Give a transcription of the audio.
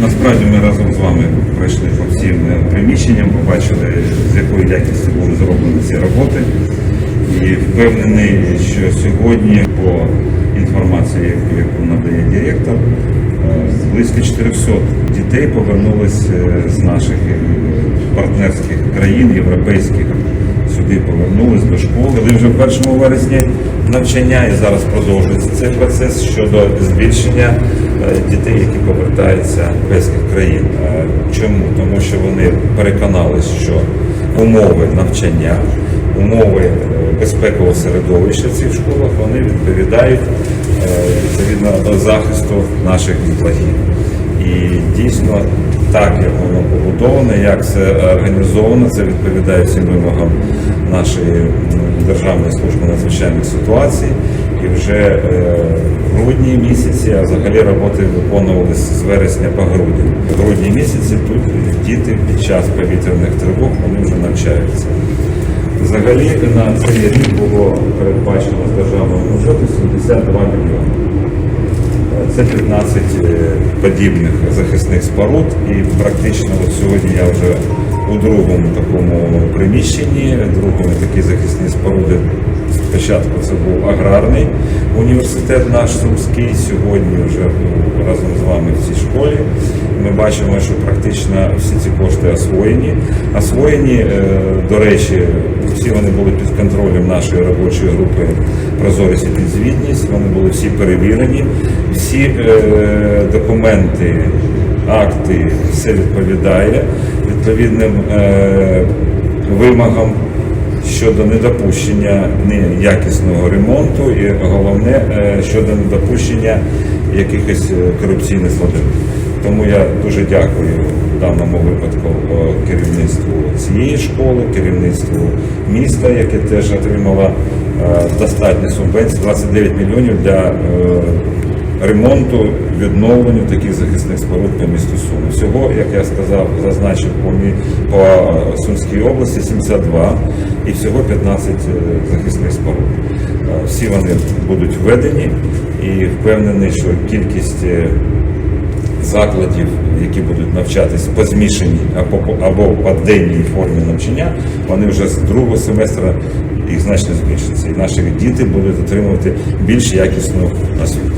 Насправді ми разом з вами пройшли по всім е, приміщенням, побачили, з якою якістю були зроблені ці роботи. І впевнений, що сьогодні, по інформації, яку- надає директор, е, близько 400 дітей повернулись е, з наших партнерських країн, європейських, сюди повернулись до школи. Коли вже в першому вересні навчання і зараз продовжується цей процес щодо збільшення е, дітей, які повертаються з європейських країн. Е, Чому? Тому що вони переконалися, що умови навчання, умови е, безпекового середовища в цих школах вони відповідають відповідно до захисту наших дітлахів. І дійсно так, як воно побудоване, як це організовано, це відповідає всім вимогам нашої Державної служби надзвичайних ситуацій. І вже е, в грудні місяці, а взагалі роботи виконувалися з вересня по грудень. В грудні місяці тут діти під час повітряних тривог вони вже навчаються. Взагалі на цей рік було передбачено з державного бюджету 72 мільйони. Це 15 е, подібних захисних споруд, і практично от сьогодні я вже у другому такому приміщенні, другому такі захисні споруди. Спочатку це був аграрний університет наш Сумський, сьогодні вже разом з вами в цій школі. Ми бачимо, що практично всі ці кошти освоєні. Освоєні, е, до речі, всі вони були під контролем нашої робочої групи Прозорість і підзвітність. Вони були всі перевірені. Всі е, документи, акти, все відповідає відповідним е, вимогам щодо недопущення неякісного ремонту і головне е, щодо недопущення якихось е, корупційних складових. Тому я дуже дякую в даному випадку керівництву цієї школи, керівництву міста, яке теж отримало достатньо субвенцій 29 мільйонів для ремонту, відновленню таких захисних споруд по місту Суми. Всього, як я сказав, зазначив по, мі- по Сумській області 72 і всього 15 е, захисних споруд. Е, Всі вони будуть введені і впевнений, що кількість е, закладів, які будуть навчатись по змішаній або, або по денній формі навчання, вони вже з другого семестра їх значно збільшиться. І наші діти будуть отримувати більш якісну освіту.